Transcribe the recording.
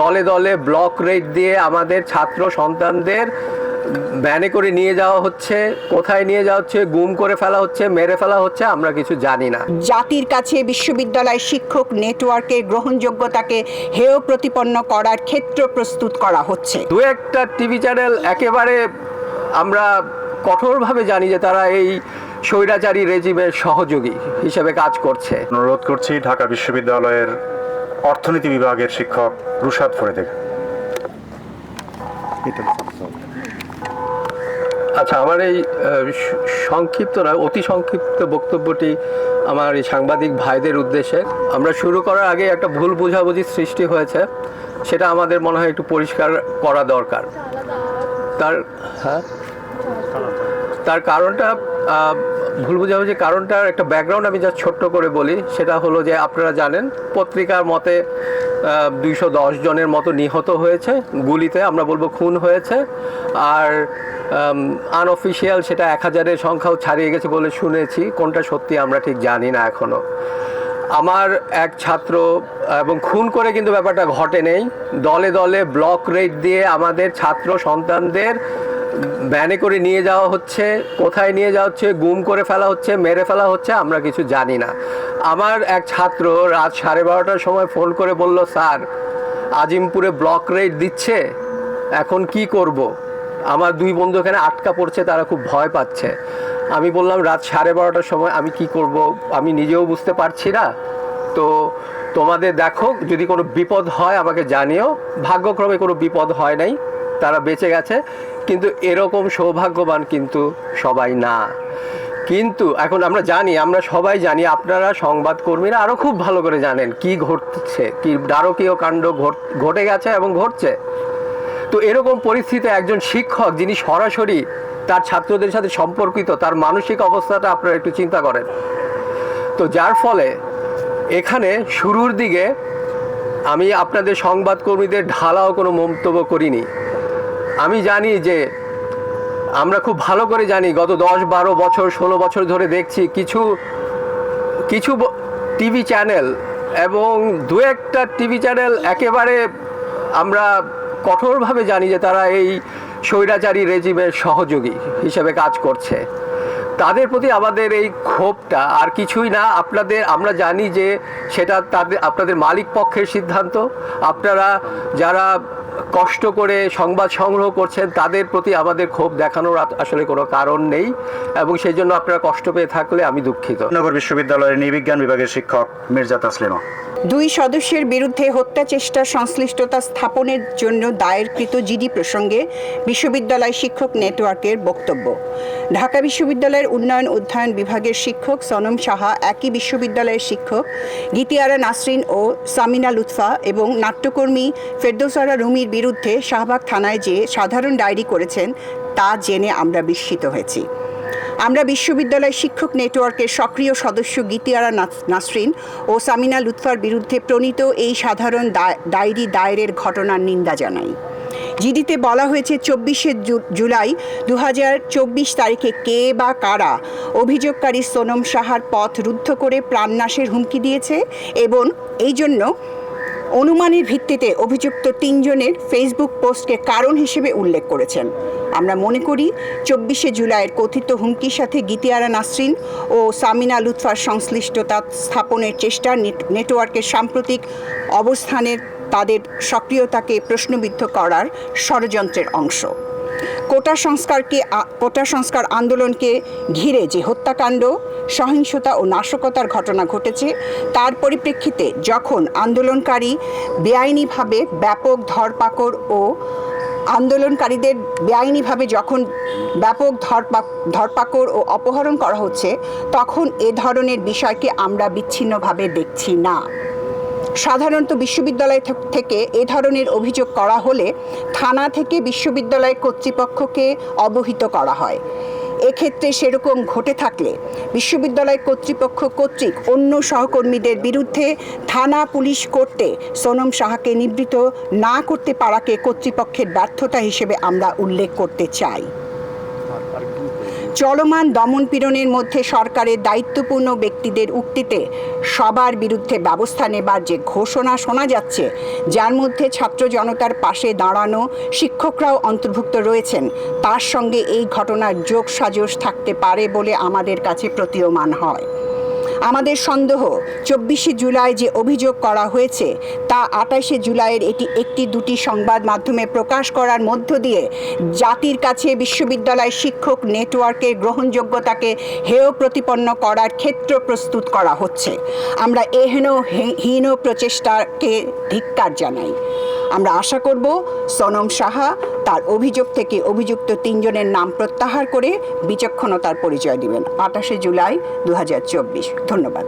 দলে দলে block rate দিয়ে আমাদের ছাত্র সন্তানদের ভ্যানে করে নিয়ে যাওয়া হচ্ছে কোথায় নিয়ে যাওয়া হচ্ছে গুম করে ফেলা হচ্ছে মেরে ফেলা হচ্ছে আমরা কিছু জানি না। জাতির কাছে বিশ্ববিদ্যালয় শিক্ষক নেটওয়ার্কের গ্রহণযোগ্যতাকে হেয় প্রতিপন্ন করার ক্ষেত্র প্রস্তুত করা হচ্ছে। দু একটা টিভি চ্যানেল একেবারে আমরা কঠোরভাবে জানি যে তারা এই স্বৈরাচারী রেজিমের সহযোগী হিসেবে কাজ করছে। অনুরোধ করছি ঢাকা বিশ্ববিদ্যালয়ের অর্থনীতি বিভাগের শিক্ষক রুশাদ ফরিদের আচ্ছা আমার এই সংক্ষিপ্ত নয়, অতি সংক্ষিপ্ত বক্তব্যটি আমার এই সাংবাদিক ভাইদের উদ্দেশ্যে। আমরা শুরু করার আগে একটা ভুল বোঝাবুঝি সৃষ্টি হয়েছে, সেটা আমাদের মনে হয় একটু পরিষ্কার করা দরকার। তার হ্যাঁ? তার কারণটা ভুল বোঝাবুঝি কারণটার একটা ব্যাকগ্রাউন্ড আমি যা ছোট্ট করে বলি। সেটা হলো যে আপনারা জানেন, পত্রিকার মতে দুইশো দশ জনের মতো নিহত হয়েছে। গুলিতে আমরা বলব খুন হয়েছে। আর আনঅফিসিয়াল সেটা এক হাজারের সংখ্যাও ছাড়িয়ে গেছে বলে শুনেছি। কোনটা সত্যি আমরা ঠিক জানি না এখনও আমার এক ছাত্র, এবং খুন করে কিন্তু ব্যাপারটা ঘটে নেই। দলে দলে ব্লক রেট দিয়ে আমাদের ছাত্র সন্তানদের ভ্যানে করে নিয়ে যাওয়া হচ্ছে, কোথায় নিয়ে যাওয়া হচ্ছে, গুম করে ফেলা হচ্ছে, মেরে ফেলা হচ্ছে, আমরা কিছু জানি না। আমার এক ছাত্র রাত সাড়ে বারোটার সময় ফোন করে বলল, স্যার, আজিমপুরে ব্লক রেট দিচ্ছে, এখন কি করব। আমার দুই বন্ধু এখানে আটকা পড়ছে, তারা খুব ভয় পাচ্ছে। আমি বললাম, রাত সাড়ে বারোটার সময় আমি কি করব? আমি নিজেও বুঝতে পারছি না। তো তোমাদের দেখো, যদি কোনো বিপদ হয় আমাকে জানিও। ভাগ্যক্রমে কোনো বিপদ হয় নাই। তারা বেঁচে গেছে, কিন্তু এরকম সৌভাগ্যবান কিন্তু সবাই না। কিন্তু এখন আমরা জানি, আমরা সবাই জানি, আপনারা সংবাদকর্মীরা আরও খুব ভালো করে জানেন কি ঘটছে, কি নারকীয় কাণ্ড ঘট- গেছে এবং ঘটছে। তো এরকম পরিস্থিতিতে একজন শিক্ষক যিনি সরাসরি তার ছাত্রদের সাথে সম্পর্কিত, তার মানসিক অবস্থাটা আপনারা একটু চিন্তা করেন। তো যার ফলে এখানে শুরুর দিকে আমি আপনাদের সংবাদকর্মীদের ঢালাও কোনো মন্তব্য করিনি। আমি জানি যে আমরা খুব ভালো করে জানি, গত দশ, বারো বছর, ষোলো বছর ধরে দেখছি কিছু কিছু টিভি চ্যানেল এবং দু একটা টিভি চ্যানেল একেবারে আমরা কঠোরভাবে জানি যে তারা এই স্বৈরাচারী রেজিমের সহযোগী হিসেবে কাজ করছে। তাদের প্রতি আমাদের এই ক্ষোভটা আর কিছুই না, আপনাদের, আমরা জানি যে সেটা তাদের, আপনাদের মালিক পক্ষের সিদ্ধান্ত। আপনারা যারা কষ্ট করে সংবাদ সংগ্রহ করছেন তাদের প্রতি আমাদের ক্ষোভ দেখানোর আসলে কোনো কারণ নেই এবং সেই জন্য আপনারা কষ্ট পেয়ে থাকলে আমি দুঃখিত। নগর বিশ্ববিদ্যালয়ের নৃবিজ্ঞান বিভাগের শিক্ষক মির্জা তাসলিমা। দুই সদস্যের বিরুদ্ধে হত্যা চেষ্টা সংশ্লিষ্টতা স্থাপনের জন্য দায়েরকৃত জিডি প্রসঙ্গে বিশ্ববিদ্যালয় শিক্ষক নেটওয়ার্কের বক্তব্য। ঢাকা বিশ্ববিদ্যালয়ের উন্নয়ন অধ্যয়ন বিভাগের শিক্ষক সনম সাহা একই বিশ্ববিদ্যালয়ের শিক্ষক গীতিয়ারা নাসরিন ও সামিনা লুৎফা এবং নাট্যকর্মী ফেরদৌসারা রুমির বিরুদ্ধে শাহবাগ থানায় যে সাধারণ ডায়েরি করেছেন, তা জেনে আমরা বিস্মিত হয়েছি। আমরা বিশ্ববিদ্যালয় শিক্ষক নেটওয়ার্কের সক্রিয় সদস্য গীতিয়ারা নাসরিন ও সামিনা লুৎফার বিরুদ্ধে প্রণীত এই সাধারণ ডায়েরি দায়েরের ঘটনার নিন্দা জানাই। জিডিতে বলা হয়েছে, চব্বিশে জুলাই দু হাজার চব্বিশ তারিখে কে বা কারা অভিযোগকারী সোনম সাহার পথ রুদ্ধ করে প্রাণনাশের হুমকি দিয়েছে এবং এই জন্য অনুমানের ভিত্তিতে অভিযুক্ত তিনজনের ফেসবুক পোস্টকে কারণ হিসেবে উল্লেখ করেছেন। আমরা মনে করি, চব্বিশে জুলাইয়ের কথিত হুমকির সাথে গীতিয়ারা নাসরিন ও সামিনা লুৎফার সংশ্লিষ্টতা স্থাপনের চেষ্টা নেটওয়ার্কের সাম্প্রতিক অবস্থানের তাদের সক্রিয়তাকে প্রশ্নবিদ্ধ করার ষড়যন্ত্রের অংশ। কোটা সংস্কারকে কোটা সংস্কার আন্দোলনকে ঘিরে যে হত্যাকাণ্ড, সহিংসতা ও নাশকতার ঘটনা ঘটেছে, তার পরিপ্রেক্ষিতে যখন আন্দোলনকারী বেআইনিভাবে ব্যাপক ধরপাকড় ও আন্দোলনকারীদের বেআইনিভাবে যখন ব্যাপক ধরপা- ধরপাকড় ও অপহরণ করা হচ্ছে, তখন এ ধরনের বিষয়কে আমরা বিচ্ছিন্নভাবে দেখছি না। সাধারণত বিশ্ববিদ্যালয় থেকে এ ধরনের অভিযোগ করা হলে থানা থেকে বিশ্ববিদ্যালয় কর্তৃপক্ষকে অবহিত করা হয়। এক্ষেত্রে সেরকম ঘটে থাকলে বিশ্ববিদ্যালয় কর্তৃপক্ষ কর্তৃক অন্য সহকর্মীদের বিরুদ্ধে থানা পুলিশ করতে সোনম সাহাকে নিবৃত না করতে পারাকে কর্তৃপক্ষের ব্যর্থতা হিসেবে আমরা উল্লেখ করতে চাই। চলমান দমন পীড়নের মধ্যে সরকারের দায়িত্বপূর্ণ ব্যক্তিদের উক্তিতে সবার বিরুদ্ধে ব্যবস্থা নেবার যে ঘোষণা শোনা যাচ্ছে, যার মধ্যে ছাত্র জনতার পাশে দাঁড়ানো শিক্ষকরাও অন্তর্ভুক্ত রয়েছেন। তার সঙ্গে এই ঘটনার যোগসাজশ থাকতে পারে বলে আমাদের কাছে প্রতীয়মান হয়। আমাদের সন্দেহ, চব্বিশে জুলাই যে অভিযোগ করা হয়েছে, তা আঠাশে জুলাইয়ের এটি একটি দুটি সংবাদ মাধ্যমে প্রকাশ করার মধ্য দিয়ে জাতির কাছে বিশ্ববিদ্যালয় শিক্ষক নেটওয়ার্কের গ্রহণযোগ্যতাকে হেয় প্রতিপন্ন করার ক্ষেত্র প্রস্তুত করা হচ্ছে। আমরা এহেন হীন প্রচেষ্টাকে ধিক্কার জানাই। আমরা আশা করব, সনম সাহা তার অভিযোগ থেকে অভিযুক্ত তিনজনের নাম প্রত্যাহার করে বিচক্ষণতার পরিচয় দিবেন। আঠাশে জুলাই দু হাজার চব্বিশ। ধন্যবাদ।